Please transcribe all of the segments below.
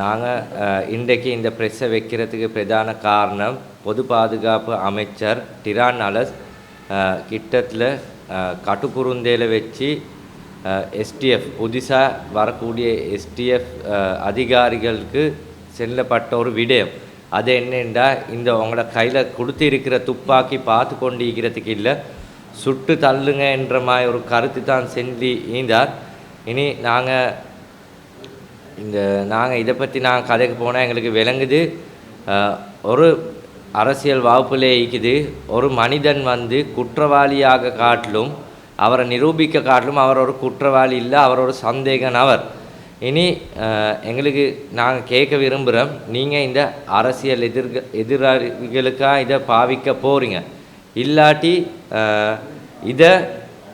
நாங்கள் இன்றைக்கு இந்த ப்ரெஸ்ஸை வைக்கிறதுக்கு பிரதான காரணம் பொது பாதுகாப்பு அமைச்சர் டிரான் அலஸ் கிட்டத்தில் கட்டுக்குருந்தேல வச்சு எஸ்டிஎஃப் புதுசாக வரக்கூடிய எஸ்டிஎஃப் அதிகாரிகளுக்கு செல்லப்பட்ட ஒரு விடயம். அது என்னென்றா இந்த உங்களோட கையில் கொடுத்து இருக்கிற துப்பாக்கி பார்த்து கொண்டு இருக்கிறதுக்கு இல்லை சுட்டு தள்ளுங்க என்ற மாதிரி ஒரு கருத்து தான் செஞ்சு ஈந்தார் இனி நாங்கள் இந்த நாங்கள் இதை பற்றி நாங்கள் கதைக்கு போனால் எங்களுக்கு விளங்குது. ஒரு அரசியல் வகுப்பிலே இருக்குது ஒரு மனிதன் வந்து குற்றவாளியாக காட்டிலும் அவரை நிரூபிக்க காட்டிலும் அவர் ஒரு குற்றவாளி இல்லை அவர் ஒரு சந்தேக நபர் இனி எங்களுக்கு நாங்கள் கேட்க விரும்புகிறோம் நீங்கள் இந்த அரசியல் எதிர்க எதிராளிகளுக்காக இதை பாவிக்க போகிறீங்க இல்லாட்டி இதை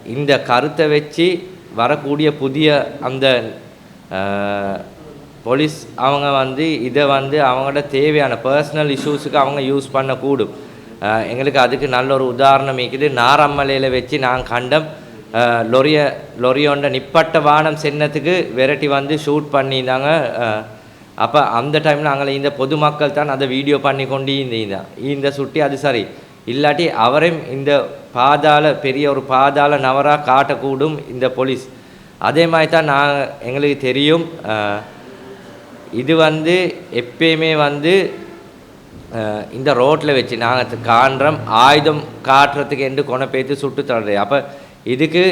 இந்த கருத்தை வச்சு வரக்கூடிய புதிய அந்த போலீஸ் அவங்க வந்து இதை வந்து அவங்களோட தேவையான பர்சனல் இஷ்யூஸுக்கு அவங்க யூஸ் பண்ணக்கூடும். எங்களுக்கு அதுக்கு நல்ல ஒரு உதாரணம் இருக்குது. நாரம்மலையில் வச்சு நாங்கள் கண்டம் லொரிய லொரியோண்ட நிப்பட்ட வானம் சென்னத்துக்கு விரட்டி வந்து ஷூட் பண்ணியிருந்தாங்க. அப்போ அந்த டைமில் அங்கே இந்த பொதுமக்கள் தான் அதை வீடியோ பண்ணி கொண்டு இந்த இந்த சுட்டி அது சரி. இல்லாட்டி அவரையும் இந்த பாதாள பெரிய ஒரு பாதாள நவராக காட்டக்கூடும் இந்த போலீஸ். அதே மாதிரி தான் நான் எங்களுக்கு தெரியும். இது வந்து எப்பயுமே வந்து இந்த ரோட்டில் வச்சு நாங்கள் காண்றோம் ஆயுதம் காட்டுறதுக்கு என்று கொனை பேத்து சுட்டு தள்ளுறது. அப்போ இதுக்கு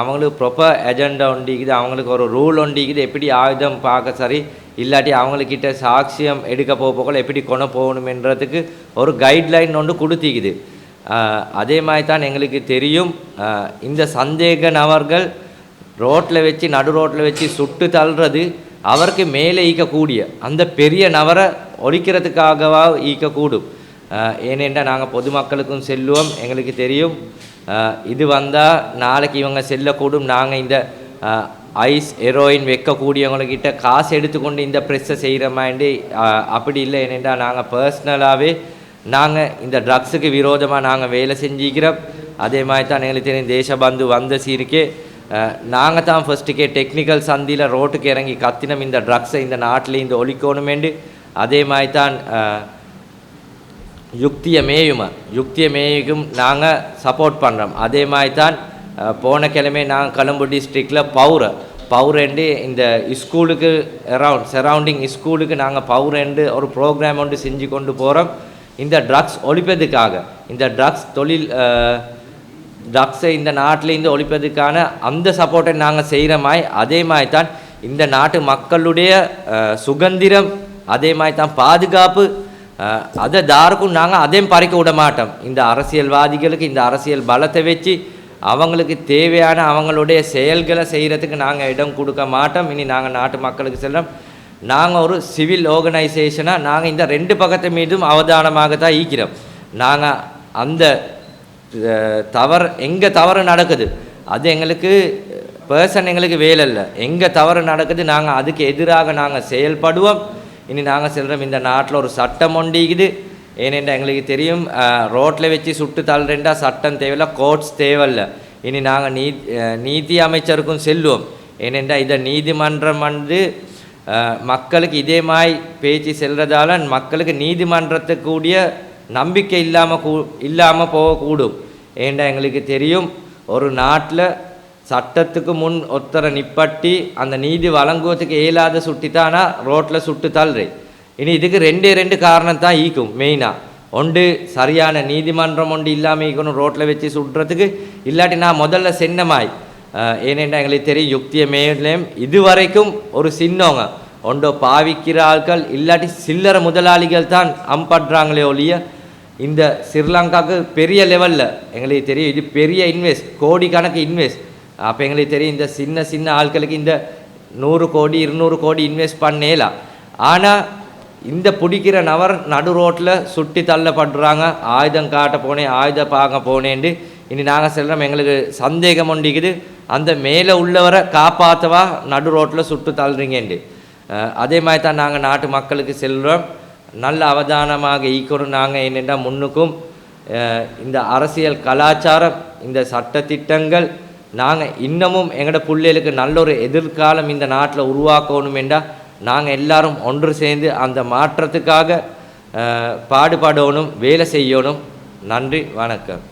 அவங்களுக்கு ப்ரொப்பர் எஜெண்டா ஒண்டிக்குது அவங்களுக்கு ஒரு ரூல் ஒண்டிக்குது எப்படி ஆயுதம் பார்க்க சரி இல்லாட்டி அவங்கக்கிட்ட சாட்சியம் எடுக்க போக போகல எப்படி கொண்டு போகணுமென்றதுக்கு ஒரு கைட்லைன் ஒன்று கொடுத்திக்குது. அதே மாதிரி தான் எங்களுக்கு தெரியும் இந்த சந்தேக நபர்கள் ரோட்டில் வச்சு நடு ரோட்டில் வச்சு சுட்டு தள்ளுறது அவருக்கு மேலே ஈக்கக்கூடிய அந்த பெரிய நபரை ஒழிக்கிறதுக்காகவா ஈக்கக்கூடும். ஏனென்றால் நாங்கள் பொதுமக்களுக்கும் செல்லுவோம் எங்களுக்கு தெரியும். இது வந்தால் நாளைக்கு இவங்க செல்லக்கூடும். நாங்கள் இந்த ஐஸ் ஹெரோயின் வைக்கக்கூடியவங்கக்கிட்ட காசு எடுத்துக்கொண்டு இந்த ப்ரெஸ்ஸை செய்கிற மாதிரி அப்படி இல்லை ஏனென்றால் நாங்கள் பர்சனலாகவே நாங்கள் இந்த ட்ரக்ஸுக்கு விரோதமாக நாங்கள் வேலை செஞ்சுக்கிறோம். அதே மாதிரி தான் எங்களுக்கு தெரியும் தேசபந்து வந்த சீருக்கே நாங்கள் தான் ஃபஸ்ட்டுக்கே டெக்னிக்கல் சந்தியில் ரோட்டுக்கு இறங்கி கத்தினம் இந்த ட்ரக்ஸை இந்த நாட்டில் இந்த ஒழிக்கணுமேண்டு அதே மாதிரி தான் அஹ், யுக்திய யுக்திய மேயுக்கும் நாங்கள் சப்போர்ட் பண்ணுறோம் அதே மாதிரி தான் போன கிழமை நாங்கள் கொழும்பு டிஸ்ட்ரிக்டில் பவுர். பவுரெண்டு இந்த ஸ்கூலுக்கு அரவுண்ட் சரௌண்டிங் ஸ்கூலுக்கு நாங்கள் பவுரெண்டு ஒரு ப்ரோக்ராம் ஒன்று செஞ்சு கொண்டு போகிறோம் இந்த ட்ரக்ஸ் ஒழிப்பதுக்காக. இந்த ட்ரக்ஸ் தொழில் ட்ரக்ஸை இந்த நாட்டிலேருந்து ஒழிப்பதற்கான அந்த சப்போர்ட்டை நாங்கள் செய்கிற மாதிரி அதே மாதிரி தான் இந்த நாட்டு மக்களுடைய சுதந்திரம் அதே மாதிரி தான் பாதுகாப்பு அதை தாருக்கும் நாங்கள் அதையும் பறிக்க விட மாட்டோம். இந்த அரசியல்வாதிகளுக்கு இந்த அரசியல் பலத்தை வச்சு அவங்களுக்கு தேவையான அவங்களுடைய செயல்களை செய்கிறதுக்கு நாங்கள் இடம் கொடுக்க மாட்டோம். இனி நாங்கள் நாட்டு மக்களுக்கு செல்லும் நாங்கள் ஒரு சிவில் ஆர்கனைசேஷனாக நாங்கள் இந்த ரெண்டு பக்கத்து மீதும் அவதானமாக தான் ஈக்கிறோம் நாங்கள் அந்த தவறு எங்கே தவறு நடக்குது? அது எங்களுக்கு பர்சன் எங்களுக்கு வேலை இல்லை. எங்கே தவறு நடக்குது நாங்கள் அதுக்கு எதிராக நாங்கள் செயல்படுவோம். இனி நாங்கள் செல்கிறோம் இந்த நாட்டில் ஒரு சட்டம் ஒண்டிக்குது. ஏனென்றா எங்களுக்கு தெரியும் ரோட்டில் வச்சு சுட்டு தள்ளுறேன்டா சட்டம் தேவையில்ல கோர்ட்ஸ் தேவையில்லை. இனி நாங்கள் நீ நீதி அமைச்சருக்கும் செல்லுவோம் ஏனென்றா இதை நீதிமன்றம் வந்து மக்களுக்கு இதே மாதிரி பேச்சு செல்றதால மக்களுக்கு நீதிமன்றத்துக்கூடிய நம்பிக்கை இல்லாமல் கூ இல்லாமல் போகக்கூடும். ஏண்டா எங்களுக்கு தெரியும்? ஒரு நாட்டில் சட்டத்துக்கு முன் ஒருத்தரை நிப்பட்டி அந்த நீதி வழங்குவதுக்கு இயலாத சுட்டித்தானா ரோட்டில் சுட்டு தள்ளுறேன். இனி இதுக்கு ரெண்டே ரெண்டு காரணம் தான் ஈக்கும் மெயினாக ஒன்று சரியான நீதிமன்றம் ஒன்று இல்லாமல் ஈக்கணும் ரோட்டில் வச்சு சுடுறதுக்கு. இல்லாட்டி நான் முதல்ல சின்னமாய். ஏனென்றா எங்களுக்கு தெரியும் யுக்திய இது இதுவரைக்கும் ஒரு சின்னவங்க ஒன்றோ பாவிக்கிற ஆட்கள் இல்லாட்டி சில்லறை முதலாளிகள் தான் அம்படுறாங்களே ஒழிய இந்த ஸ்ரீலங்காவுக்கு பெரிய லெவலில் எங்களுக்கு தெரியும் இது பெரிய இன்வெஸ்ட் கோடிக்கணக்கு இன்வெஸ்ட் அப்போ எங்களுக்கு தெரியும் இந்த சின்ன சின்ன ஆட்களுக்கு இந்த நூறு கோடி இருநூறு கோடி இன்வெஸ்ட் பண்ணேலாம் ஆனால் இந்த பிடிக்கிற நபர் நடு ரோட்டில் சுட்டி தள்ளப்படுறாங்க. ஆயுதம் காட்ட போனேன் ஆயுதம் பார்க்க போனேன்ட்டு. இனி நாங்கள் செல்கிறோம் எங்களுக்கு சந்தேகம் ஒண்டிக்குது. அந்த மேலே உள்ளவரை காப்பாற்றவா நடு ரோட்டில் சுட்டு தள்ளுறீங்கன்ட்டு. அதே மாதிரி தான் நாங்கள் நாட்டு மக்களுக்கு செல்கிறோம் நல்ல அவதானமாக ஈக்கணும் நாங்கள் என்னென்றால் முன்னுக்கும் இந்த அரசியல் கலாச்சாரம் இந்த சட்டத்திட்டங்கள் நாங்கள் இன்னமும் எங்களோட பிள்ளைகளுக்கு நல்ல ஒரு எதிர்காலம் இந்த நாட்டில் உருவாக்கணும் என்றால் நாங்கள் எல்லாரும் ஒன்று சேர்ந்து அந்த மாற்றத்துக்காக பாடுபடணும் வேலை செய்யணும். நன்றி வணக்கம்.